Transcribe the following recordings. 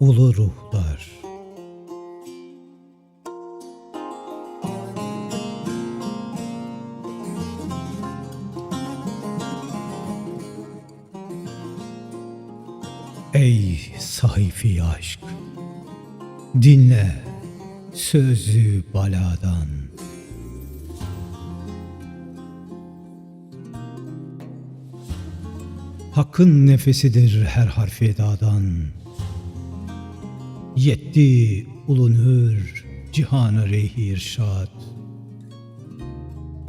ulu ruhlar. Ey sahifi aşk, dinle sözü baladan. Hakkın nefesidir her harfi edadan. Yetti ulunur cihanı reyhi irşad.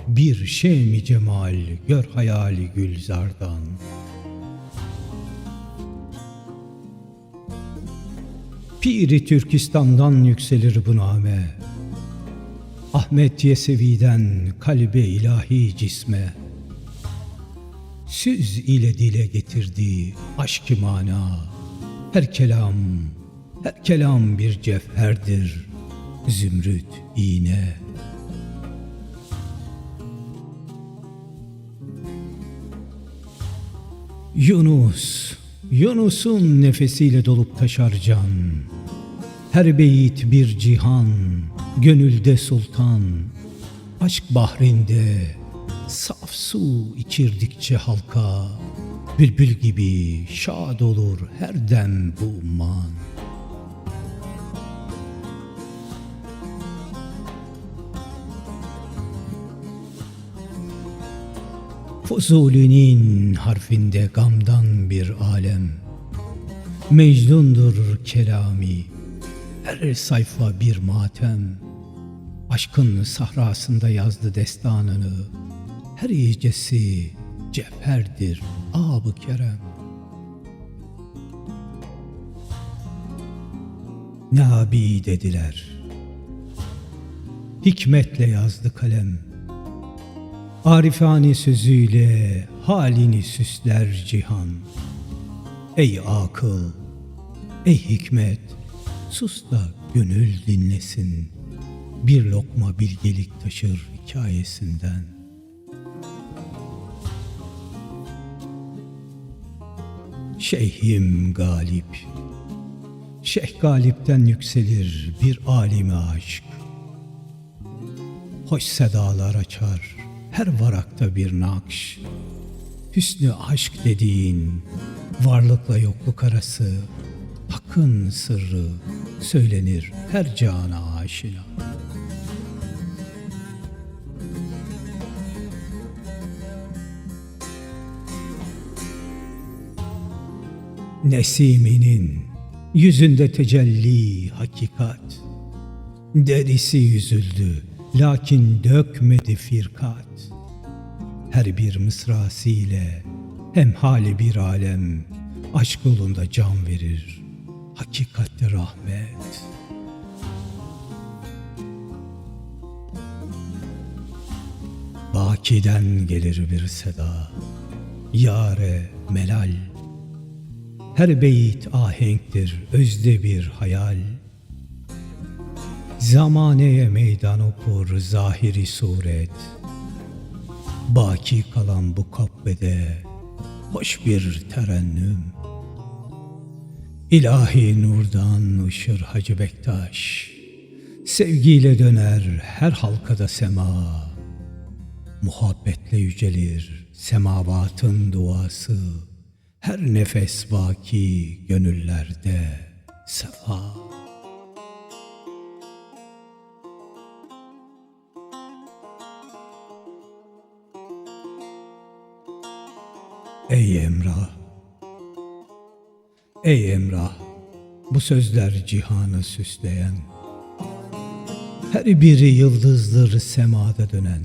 Bir şemi cemal gör hayali gülzardan. Piri Türkistan'dan yükselir bu name. Ahmet Yesevi'den kalbe ilahi cisme. Süz ile dile getirdiği aşk-ı mana. Her kelam, her kelam bir cevherdir. Zümrüt iğne. Yunus, Yunus'un nefesiyle dolup taşar can. Her beyit bir cihan, gönülde sultan. Aşk bahrinde saf su içirdikçe halka. Bülbül gibi şad olur her dem bu umman. Fuzuli'nin harfinde gamdan bir alem. Mecnundur kelami Her sayfa bir matem. Aşkın sahrasında yazdı destanını Her iyicesi cevherdir ab-ı kerem. Nabi dediler Hikmetle yazdı kalem Arifani sözüyle halini süsler cihan. Ey akıl, ey hikmet, sus da gönül dinlesin. Bir lokma bilgelik taşır hikayesinden. Şeyhim galip, Şeyh galipten yükselir bir alime aşk. Hoş sedalar açar her varakta bir nakş. Hüsnü aşk dediğin varlıkla yokluk arası hakkın sırrı söylenir her cana aşina. Nesiminin yüzünde tecelli hakikat. Derisi yüzüldü lakin dökmedi firkat. Her bir mısrasıyla hem hali bir alem aşk yolunda can verir. Hakikatte rahmet. Bakiden gelir bir seda, yare melal. Her beyit ahenktir, özde bir hayal. Zamaneye meydan okur zahiri suret. Baki kalan bu kabbede hoş bir terennüm. İlahi nurdan ışır Hacı Bektaş. Sevgiyle döner her halkada sema. Muhabbetle yücelir semavatın duası. Her nefes baki gönüllerde sefa. Ey Emrah! Ey Emrah! Bu sözler cihanı süsleyen, her biri yıldızdır semada dönen,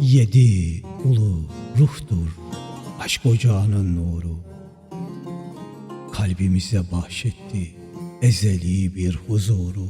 yedi ulu ruhtur aşk ocağının nuru, kalbimize bahşetti ezeli bir huzuru.